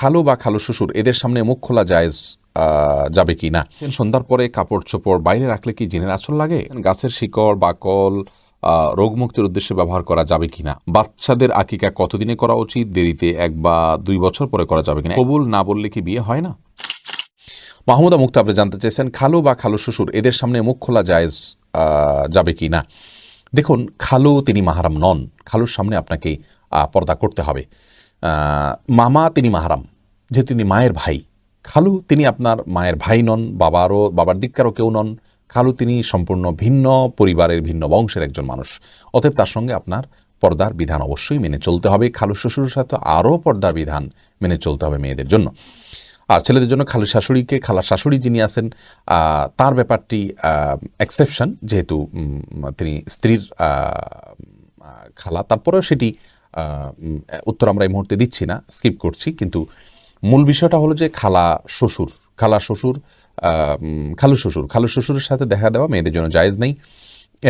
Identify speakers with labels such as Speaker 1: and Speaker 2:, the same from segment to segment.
Speaker 1: খালু বা খালো শ্বশুর, এদের সামনে মুখ খোলা জায়েজ যাবে কি না? সন্ধ্যার পরে কাপড় চোপড় বাইরে রাখলে কি জিনের আসল লাগে? গাছের শিকড় বাকল রোগমুক্তির উদ্দেশ্যে ব্যবহার করা যাবে কিনা বাচ্চাদের আকিকা কতদিনে করা উচিত? দেরিতে এক বা দুই বছর পরে করা যাবে কিনা কবুল না বললে কি বিয়ে হয় না? মাহমুদা মুক্তা আপনি জানতে চেয়েছেন, খালো বা খালু শ্বশুর, এদের সামনে মুখ খোলা জায়েজ যাবে কি না? দেখুন, খালো তিনি মাহারাম নন। খালুর সামনে আপনাকে পর্দা করতে হবে। মামা তিনি মাহারাম, যে তিনি মায়ের ভাই। খালু তিনি আপনার মায়ের ভাই নন, বাবারও, বাবার দিককারও কেউ নন। খালু তিনি সম্পূর্ণ ভিন্ন, পরিবারের ভিন্ন বংশের একজন মানুষ। অতএব তার সঙ্গে আপনার পর্দার বিধান অবশ্যই মেনে চলতে হবে। খালু শ্বশুরের সাথে আরও পর্দার বিধান মেনে চলতে হবে মেয়েদের জন্য। আর ছেলেদের জন্য খালু শাশুড়িকে খালা শাশুড়ি যিনি আছেন তার ব্যাপারটি এক্সেপশন যেহেতু তিনি স্ত্রীর খালা। তারপরেও সেটি উত্তর আমরা এই মুহূর্তে দিচ্ছি না স্কিপ করছি, কিন্তু মূল বিষয়টা হলো যে খালা শ্বশুর খালা শ্বশুর খালু শ্বশুর, খালু শ্বশুরের সাথে দেখা দেওয়া মেয়েদের জন্য জায়েজ নেই,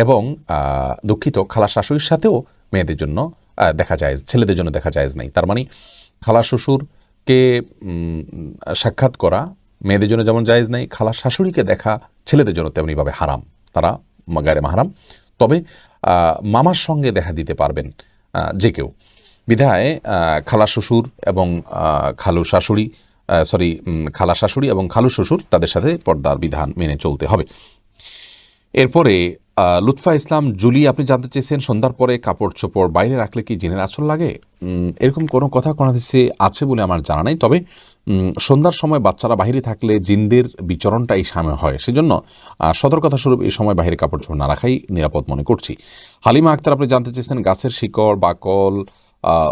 Speaker 1: এবং দুঃখিত খালা শাশুড়ির সাথেও মেয়েদের জন্য দেখা যায় ছেলেদের জন্য দেখা যায় নাই। তার মানে খালা শ্বশুরকে সাক্ষাৎ করা মেয়েদের জন্য যেমন জায়েজ নেই, খালা শাশুড়িকে দেখা ছেলেদের জন্য তেমনিভাবে হারাম। তারা গায়ে মাহারাম তবে মামার সঙ্গে দেখা দিতে পারবেন। যে কেউ। বিধায় খালা শ্বশুর এবং খালু শাশুড়ি সরি খালা শাশুড়ি এবং খালু শ্বশুর তাদের সাথে পর্দার বিধান মেনে চলতে হবে। এরপরে লুৎফা ইসলাম, জুলি, আপনি জানতে চেয়েছেন সন্ধ্যার পরে কাপড় চোপড় বাইরে রাখলে কি জিনের আচল লাগে? এরকম কোনো কথা কোনো আছে বলে আমার জানা নাই। তবে সন্ধ্যার সময় বাচ্চারা বাহিরে থাকলে জিনদের বিচরণটা এই সামনে হয়। সেজন্য সতর্কতা স্বরূপ এই সময় বাহিরে কাপড় চোপড় না রাখাই নিরাপদ মনে করছি। হালিমা আক্তার, আপনি জানতে চেয়েছেন গাছের শিকড়, বাকল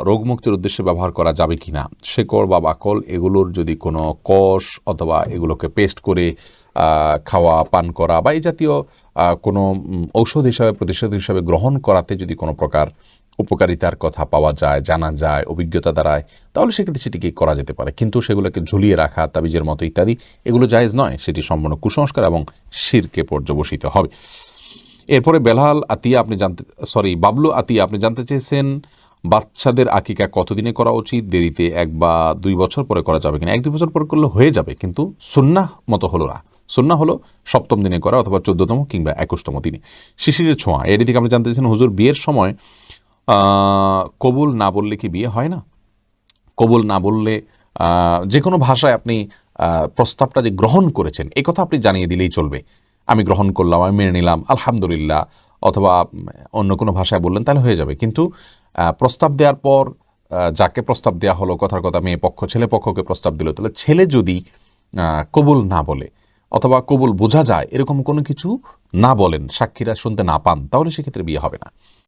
Speaker 1: রোগমুক্তির উদ্দেশ্যে ব্যবহার করা যাবে কি না শেকড় বা বাকল, এগুলোর যদি কোনো কষ অথবা এগুলোকে পেস্ট করে খাওয়া, পান করা বা এই জাতীয় কোনো ঔষধ হিসাবে, প্রতিষেধক হিসাবে গ্রহণ করাতে যদি কোনো প্রকার উপকারিতার কথা পাওয়া যায়, জানা যায়, অভিজ্ঞতা দ্বারায় তাহলে সেক্ষেত্রে সেটিকে করা যেতে পারে। কিন্তু সেগুলোকে ঝুলিয়ে রাখা, তাবিজের মতো ইত্যাদি, এগুলো জায়েজ নয়। সেটি সম্পূর্ণ কুসংস্কার এবং শিরকে পর্যবসিত হবে। এরপরে বেলাল আতিয়া আপনি জানতে সরি বাবলু আতিয়া আপনি জানতে চেয়েছেন বাচ্চাদের আকিকা কতদিনে করা উচিত? দেরিতে এক বা দুই বছর পরে করা যাবে কিনা? এক, দুই বছর পরে করলে হয়ে যাবে, কিন্তু সুন্নাহ মতো হলো না। সুন্নাহ হলো সপ্তম দিনে করা অথবা চোদ্দতম কিংবা একুশতম দিনে। শিশিরের ছোঁয়া। এর দিকে আপনি জানতে চেয়েছেন হুজুর, বিয়ের সময় কবুল না বললে কি বিয়ে হয় না? কবুল না বললে যে কোনো ভাষায় আপনি প্রস্তাবটা যে গ্রহণ করেছেন এই কথা আপনি জানিয়ে দিলেই চলবে। আমি গ্রহণ করলাম, আমি মেনে নিলাম, আলহামদুলিল্লাহ অথবা অন্য কোনো ভাষায় বললেন, তাহলে হয়ে যাবে। কিন্তু প্রস্তাব দেওয়ার পর যাকে প্রস্তাব দেওয়া হলো, কথার কথা মেয়ে পক্ষ, ছেলে পক্ষকে প্রস্তাব দিল, তাহলে ছেলে যদি কবুল না বলে অথবা কবুল বোঝা যায়, এরকম কোনো কিছু না বলেন, সাক্ষীরা শুনতে না পান, তাহলে সেক্ষেত্রে বিয়ে হবে না।